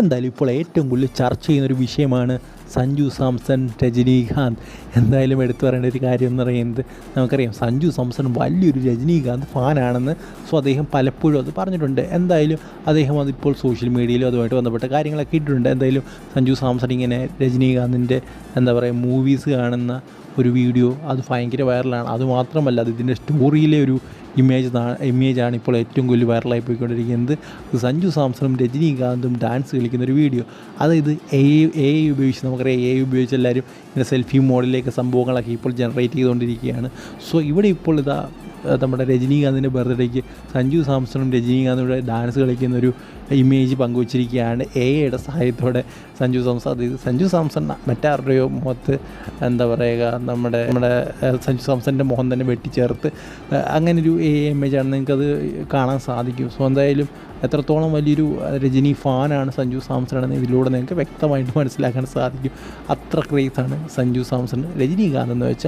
എന്തായാലും ഇപ്പോൾ ഏറ്റവും കൂടുതൽ ചർച്ച ചെയ്യുന്ന ഒരു വിഷയമാണ് സഞ്ജു സാംസൺ രജനീകാന്ത്. എന്തായാലും എടുത്തു പറയേണ്ട ഒരു കാര്യം എന്ന് പറയുന്നത് നമുക്കറിയാം സഞ്ജു സാംസൺ വലിയൊരു രജനീകാന്ത് ഫാനാണെന്ന് സോ അദ്ദേഹം പലപ്പോഴും അത് പറഞ്ഞിട്ടുണ്ട്. എന്തായാലും അദ്ദേഹം അതിപ്പോൾ സോഷ്യൽ മീഡിയയിലും അതുമായിട്ട് ബന്ധപ്പെട്ട കാര്യങ്ങളൊക്കെ ഇട്ടിട്ടുണ്ട്. എന്തായാലും സഞ്ജു സാംസൺ ഇങ്ങനെ രജനീകാന്തിന്റെ എന്താ പറയുക മൂവീസ് കാണുന്ന ഒരു വീഡിയോ അത് ഭയങ്കര വൈറലാണ്. അതുമാത്രമല്ല അത് ഇതിന്റെ സ്റ്റോറിയിലെ ഒരു ഇമേജ് ഇമേജാണ് ഇപ്പോൾ ഏറ്റവും കൂടുതൽ വൈറലായി പോയിക്കൊണ്ടിരിക്കുന്നത്. സഞ്ജു സാംസണും രജനീകാന്തും ഡാൻസ് കളിക്കുന്ന ഒരു വീഡിയോ. അതായത് എ എ ഉപയോഗിച്ച് നമുക്കറിയാം എ ഉപയോഗിച്ച് എല്ലാവരും ഇങ്ങനെ സെൽഫി മോഡിലേക്ക് സംഭവങ്ങളൊക്കെ ഇപ്പോൾ ജനറേറ്റ് ചെയ്തുകൊണ്ടിരിക്കുകയാണ്. സോ ഇവിടെ ഇപ്പോൾ ഇതാ നമ്മുടെ രജനീകാന്തിന്റെ ബർത്ത്ഡേക്ക് സഞ്ജു സാംസണും രജനീകാന്തും കൂടെ ഡാൻസ് കളിക്കുന്ന ഒരു ഇമേജ് പങ്കുവച്ചിരിക്കുകയാണ്. എ എയുടെ സഹായത്തോടെ സഞ്ജു സാംസൺ. സഞ്ജു സാംസൺ മറ്റാരുടെയോ മുഖത്ത് എന്താ പറയുക നമ്മുടെ നമ്മുടെ സഞ്ജു സാംസണിന്റെ മുഖം തന്നെ വെട്ടിച്ചേർത്ത് അങ്ങനെ ഒരു എ ഇമേജാണ് നിങ്ങൾക്കത് കാണാൻ സാധിക്കും. സോ എന്തായാലും എത്രത്തോളം വലിയൊരു രജനി ഫാനാണ് സഞ്ജു സാംസൺ എന്ന് ഇതിലൂടെ നിങ്ങൾക്ക് വ്യക്തമായിട്ട് മനസ്സിലാക്കാൻ സാധിക്കും. അത്ര ക്രേസാണ് സഞ്ജു സാംസൺ രജനീകാന്ത് എന്ന് വെച്ചാൽ.